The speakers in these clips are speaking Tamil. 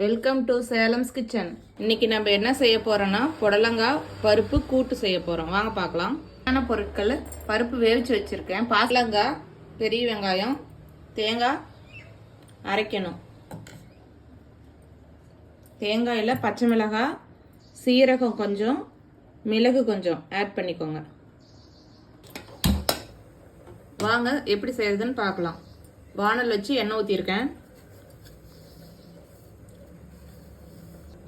வெல்கம் டு சேலம்ஸ் கிச்சன் இன்னைக்கு நம்ம என்ன செய்ய போறோம்னா புடலங்காய் பருப்பு கூட்டு செய்ய போறோம். வாங்க பார்க்கலாம். என்ன பொருட்கள் பருப்பு வேவிச்சு வச்சிருக்கேன். பாசலங்காய் பெரிய வெங்காயம் தேங்காய் அரைக்கணும். தேங்காயில் பச்சை மிளகாய் சீரகம் கொஞ்சம் மிளகு கொஞ்சம் ஆட் பண்ணிக்கோங்க. வாங்க எப்படி செய்யறதுன்னு பார்க்கலாம். வானல் வச்சு எண்ணெய் ஊற்றிருக்கேன்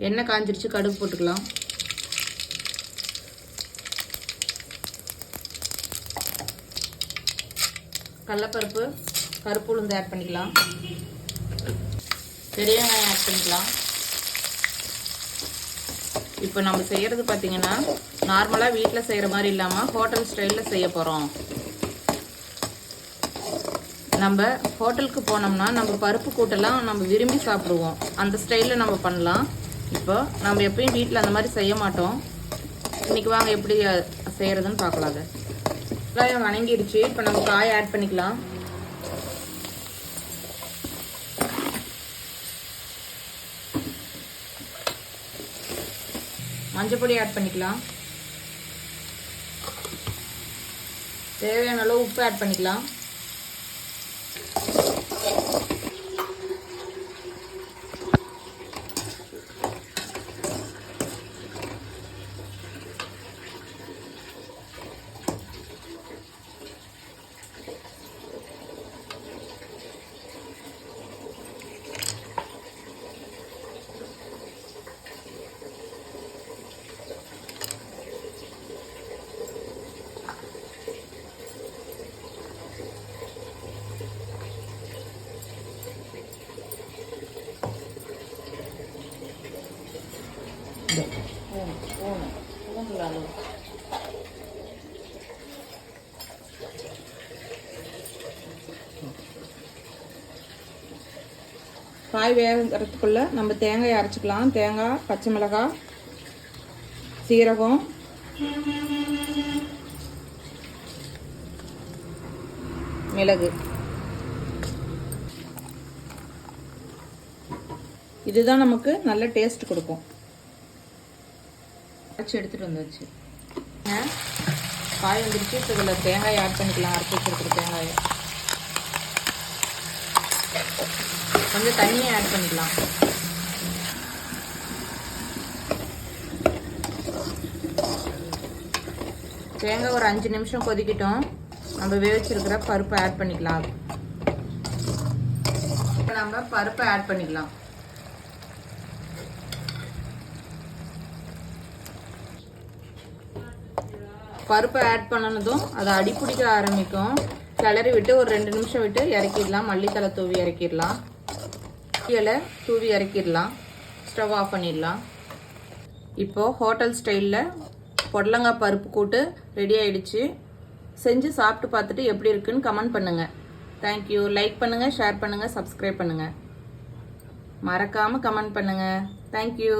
எண்ணெய் காஞ்சிருச்சு கடுகு போட்டுக்கலாம். கடலப்பருப்பு கருப்பு உளுந்து ஆட் பண்ணிக்கலாம். பெரிய வெங்காயம் ஆட் பண்ணிக்கலாம். இப்போ நம்ம செய்கிறது பார்த்தீங்கன்னா நார்மலாக வீட்டில் செய்கிற மாதிரி இல்லாமல் ஹோட்டல் ஸ்டைலில் செய்ய போகிறோம் நம்ம ஹோட்டலுக்கு போனோம்னா நம்ம பருப்பு கூட்டெல்லாம் நம்ம விரும்பி சாப்பிடுவோம். அந்த ஸ்டைலில் நம்ம பண்ணலாம். இப்போ நம்ம எப்பயும் வீட்டில் அந்த மாதிரி செய்ய மாட்டோம். இன்னைக்கு வாங்க எப்படி செய்கிறதுன்னு பார்க்கலாம் அதை வெங்காயம் வணங்கிடுச்சு. இப்போ நம்ம காய் ஆட் பண்ணிக்கலாம். மஞ்சள் பொடி ஆட் பண்ணிக்கலாம். தேவையான அளவு உப்பு ஆட் பண்ணிக்கலாம். காய் வேகிறதுக்குள்ள நம்ம தேங்காய் அரைச்சிக்கலாம். தேங்காய் பச்சை மிளகாய் சீரகம். மிளகு. இதுதான் நமக்கு நல்ல டேஸ்ட் கொடுக்கும். அரைச்சி எடுத்துட்டு வந்தாச்சு காய் வந்துருச்சு. இப்போ இதில் தேங்காய் ஆட் பண்ணிக்கலாம். அரைச்சி வச்சிருக்கிற தேங்காயை. கொஞ்சம் தண்ணியை ஆட் பண்ணிக்கலாம். தேங்காய் ஒரு அஞ்சு நிமிஷம் கொதிக்கிட்டோம். நம்ம வேவிச்சிருக்கிற பருப்பை ஆட் பண்ணிக்கலாம். இப்போ நம்ம பருப்பை ஆட் பண்ணிக்கலாம். பருப்பை ஆட் பண்ணினதும் அதை அடிப்பிடிக்க ஆரம்பிக்கும். கிளறி விட்டு ஒரு ரெண்டு நிமிஷம் விட்டு இறக்கிடலாம். மல்லித்தலை தூவி இறக்கிடலாம். இலை தூவி இறக்கிடலாம். ஸ்டவ் ஆஃப் பண்ணிடலாம். இப்போது ஹோட்டல் ஸ்டைலில் பொடலங்காய் பருப்பு கூட்டு ரெடி ஆயிடுச்சு. செஞ்சு சாப்பிட்டு பார்த்துட்டு எப்படி இருக்குன்னு கமெண்ட் பண்ணுங்கள் தேங்க்யூ லைக் பண்ணுங்கள் ஷேர் பண்ணுங்கள் சப்ஸ்கிரைப் பண்ணுங்கள் மறக்காமல் கமெண்ட் பண்ணுங்கள் தேங்க்யூ